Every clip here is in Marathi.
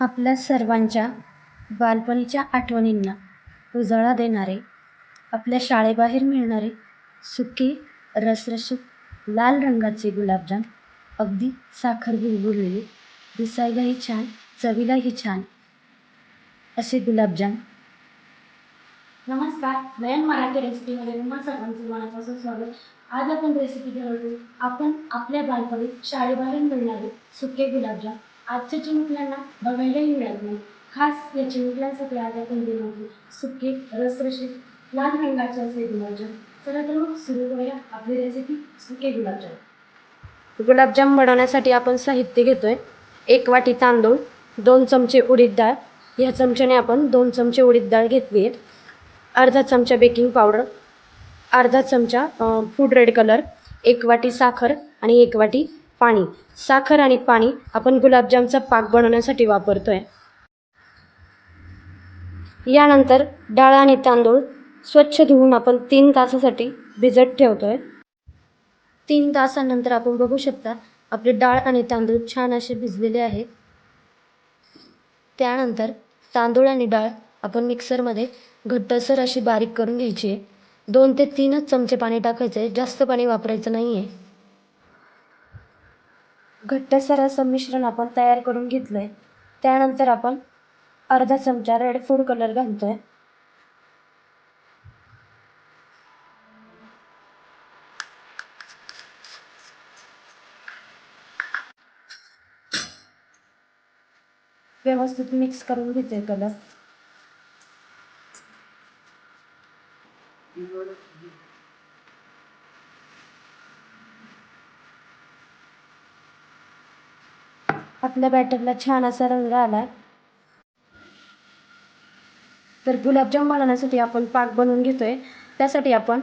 आपल्या सर्वांच्या बालपणीच्या आठवणींना उजाळा देणारे आपल्या शाळेबाहेर मिळणारे सुके रसरशीत लाल रंगाचे गुलाबजाम अगदी साखर गुळगुळलेले दिसायलाही छान चवीलाही छान असे गुलाबजाम. नमस्कार नयन मराठी रेसिपीमध्ये तुम्हा सर्वांचं मनापासून स्वागत. आज आपण रेसिपी ठरवतो. आपण आपल्या बालपणीत शाळेबाहेर मिळणारे सुके गुलाबजाम आजच्या मुलांना बघायलाही मिळत नाही. खास याची चिमुकल्यांसाठी आज आपण बनवतो सुके रसरशीत लाल रंगाचे असे गुलाबजाम. चला तर मग सुरू करूया आपली रेसिपी सुके गुलाबजाम. गुलाबजाम बनवण्यासाठी आपण साहित्य घेतोय. एक वाटी तांदूळ दोन चमचे उडीद डाळ. ह्या चमच्याने आपण दोन चमचे उडीद डाळ घेतली आहे अर्धा चमचा बेकिंग पावडर अर्धा चमचा फूड रेड कलर एक वाटी साखर आणि एक वाटी पाणी. साखर आणि पाणी आपण गुलाबजामचा पाक बनवण्यासाठी वापरतो आहे यानंतर डाळ आणि तांदूळ स्वच्छ धुवून आपण तीन तासासाठी भिजत ठेवतो आहे तीन तासानंतर आपण बघू शकता आपले डाळ आणि तांदूळ छान असे भिजलेले आहे त्यानंतर तांदूळ आणि डाळ आपण मिक्सरमध्ये घट्टसर अशी बारीक करून घ्यायची आहे. दोन ते तीनच चमचे पाणी टाकायचं आहे जास्त पाणी वापरायचं नाही आहे घट्टसर असं मिश्रण आपण तयार करून घेतलं आहे त्यानंतर आपण अर्धा चमचा रेड फूड कलर घालतो आहे व्यवस्थित मिक्स करून घेते कलर आपल्या बॅटरला छान असा रंग आला तर गुलाबजाम बनवण्यासाठी आपण पाक बनवून घेतोय. त्यासाठी आपण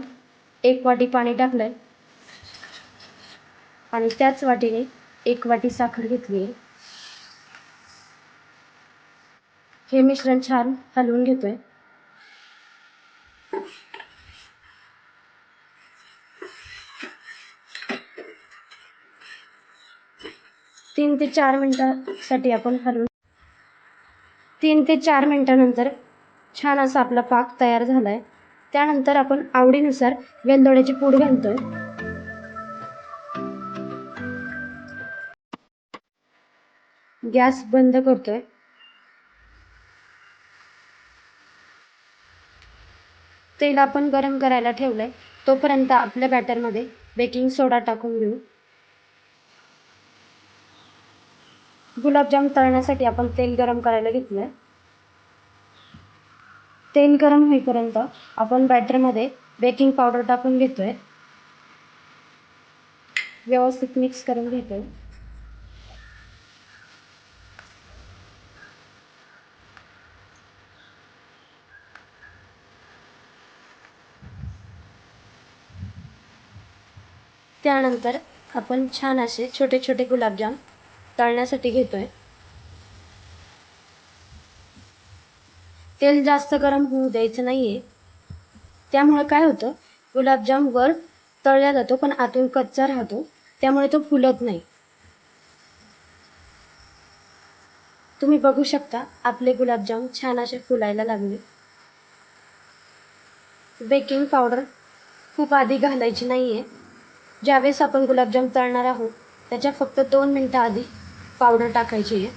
एक वाटी पाणी टाकलंय. आणि त्याच वाटीने एक वाटी साखर घेतली आहे. हे मिश्रण छान हलवून घेतोय. तीन ते चार मिनटासाठी आपण हलवून तीन ते चार मिनटानंतर छान असा आपला पाक तयार झालाय. त्यानंतर आपण आवडीनुसार वेलदोड्याची पूड घालतोय. गॅस बंद करतोय. तेल आपण गरम करायला ठेवलंय. तोपर्यंत आपल्या बॅटरमध्ये बेकिंग सोडा टाकून घेऊ. गुलाबजाम तळण्यासाठी आपण तेल गरम करायला घेतलंय. तेल गरम होईपर्यंत आपण बॅटरमध्ये बेकिंग पावडर टाकून घेतो आहे व्यवस्थित मिक्स करून घेतो आहे त्यानंतर आपण छान असे छोटे छोटे गुलाबजाम तळण्यासाठी घेतोय. तेल जास्त गरम होऊ द्यायचं नाहीये. त्यामुळे काय होतं? गुलाबजाम वर तळला जातो पण आतून कच्चा राहतो. त्यामुळे तो फुलत नाही. तुम्ही बघू शकता आपले गुलाबजाम छान असे फुलायला लागले. बेकिंग पावडर खूप आधी घालायची नाहीये. ज्यावेळेस आपण गुलाबजाम तळणार आहोत त्याच्या फक्त दोन मिनटं आधी पावडर टाकायची आहे.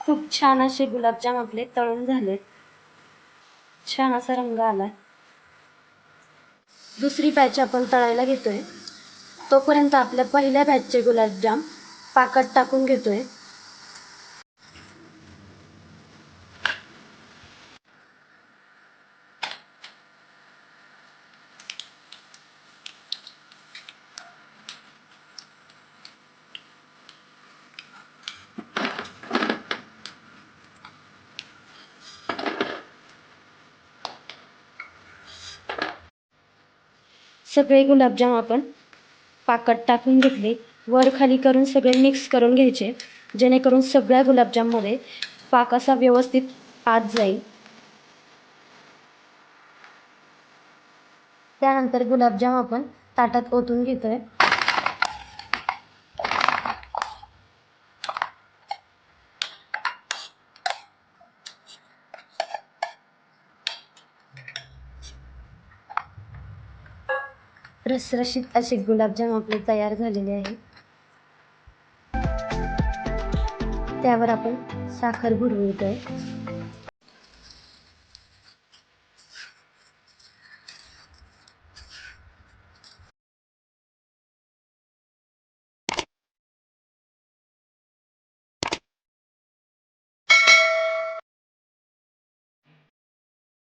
खूप छान असे गुलाबजाम आपले तळून झाले. छान असा रंग आला दुसरी बॅच आपण तळायला घेतोय. तोपर्यंत आपल्या पहिल्या बॅचचे गुलाबजाम पाकात टाकून घेतोय. सगळे गुलाबजाम आपण पाकात टाकून घेतले. वर खाली करून सगळे मिक्स करून घ्यायचे. जेणेकरून सगळ्या गुलाबजाममध्ये पाक असा व्यवस्थित आत जाईल. त्यानंतर गुलाबजाम आपण ताटात ओतून घेतोय. रसरशीत असे गुलाबजाम आपले तयार झालेले आहे त्यावर आपण साखर बुडवत आहे